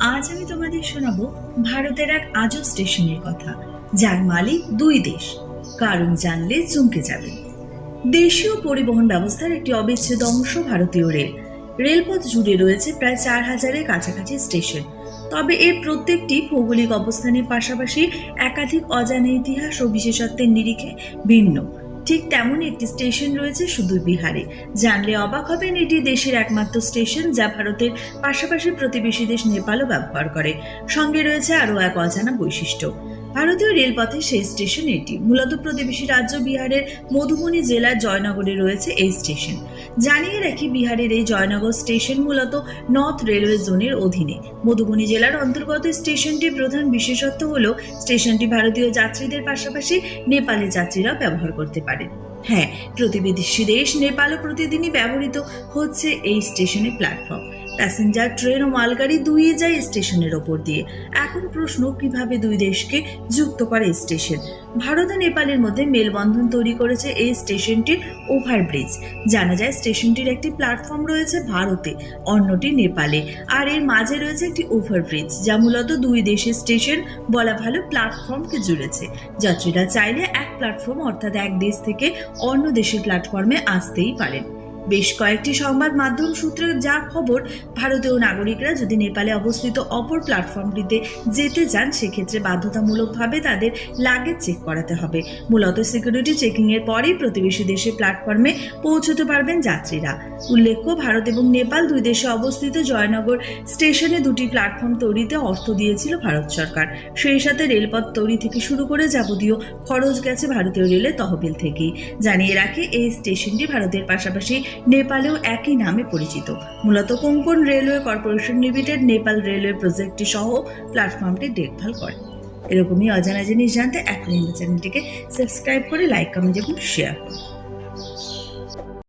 আজ আমি তোমাদের শোনাবো ভারতের এক আজব স্টেশনের কথা, যার মালিক দুই দেশ। কারণ জানলে চমকে যাবে। দেশীয় পরিবহন ব্যবস্থার একটি অবিচ্ছেদ অংশ ভারতীয় রেল। রেলপথ জুড়ে রয়েছে প্রায় চার হাজারের কাছাকাছি স্টেশন। তবে এর প্রত্যেকটি ভৌগোলিক অবস্থানের পাশাপাশি একাধিক অজানা ইতিহাস ও বিশেষত্বের নিরিখে ভিন্ন। ঠিক তেমনই একটি স্টেশন রয়েছে সুদূর বিহারে। জানলে অবাক হবেন, এটি দেশের একমাত্র স্টেশন যা ভারতের পাশাপাশি প্রতিবেশী দেশ নেপালও ব্যবহার করে। সঙ্গে রয়েছে আরও এক অজানা বৈশিষ্ট্য। ভারতীয় রেলপথে সেই স্টেশন এটি। মূলত প্রতিবেশী রাজ্য বিহারের মধুবনী জেলার জয়নগরে রয়েছে এই স্টেশন। জানিয়ে রাখি, বিহারের এই জয়নগর স্টেশন মূলত নর্থ রেলওয়ে জোনের অধীনে। মধুবনী জেলার অন্তর্গত স্টেশনটির প্রধান বিশেষত্ব হল, স্টেশনটি ভারতীয় যাত্রীদের পাশাপাশি নেপালি যাত্রীরা ব্যবহার করতে পারেন হ্যাঁ প্রতিবেশী দেশ নেপালও প্রতিদিনই ব্যবহৃত হচ্ছে এই স্টেশনের প্ল্যাটফর্ম। প্যাসেঞ্জার, ট্রেন ও মালগাড়ি দুই যায় স্টেশনের ওপর দিয়ে। এখন প্রশ্ন, কীভাবে দুই দেশকে যুক্ত করে স্টেশন? ভারত ও নেপালের মধ্যে মেলবন্ধন তৈরি করেছে এই স্টেশনটির ওভারব্রিজ। জানা যায়, স্টেশনটির একটি প্ল্যাটফর্ম রয়েছে ভারতে, অন্যটি নেপালে। আর এর মাঝে রয়েছে একটি ওভারব্রিজ, যা মূলত দুই দেশের স্টেশন বলা ভালো প্ল্যাটফর্মকে জুড়েছে। যাত্রীরা চাইলে এক প্ল্যাটফর্ম, অর্থাৎ এক দেশ থেকে অন্য দেশের প্ল্যাটফর্মে আসতেই পারেন। বেশ কয়েকটি সংবাদ মাধ্যম সূত্রে যা খবর, ভারতীয় নাগরিকরা যদি নেপালে অবস্থিত অপর প্ল্যাটফর্মটিতে যেতে চান, সেক্ষেত্রে বাধ্যতামূলকভাবে তাদের লাগেজ চেক করাতে হবে। মূলত সিকিউরিটি চেকিংয়ের পরেই প্রতিবেশী দেশের প্ল্যাটফর্মে পৌঁছতে পারবেন যাত্রীরা। উল্লেখ্য, ভারত এবং নেপাল দুই দেশে অবস্থিত জয়নগর স্টেশনে দুটি প্ল্যাটফর্ম তৈরিতে অর্থ দিয়েছিল ভারত সরকার। সেই সাথে রেলপথ তৈরি থেকে শুরু করে যাবতীয় খরচ গেছে ভারতীয় রেলের তহবিল থেকেই। জানিয়ে রাখে, এই স্টেশনটি ভারতের পাশাপাশি নেপালেও একই নামে পরিচিত। মূলত Konkan railway corporation limited Nepal railway প্রজেক্টটি সহ প্ল্যাটফর্মটি দেখভাল করে। এরকমই অজানা জিনিস জানতে এখন চ্যানেলটিকে সাবস্ক্রাইব করে, লাইক, কমেন্ট এবং শেয়ার করুন।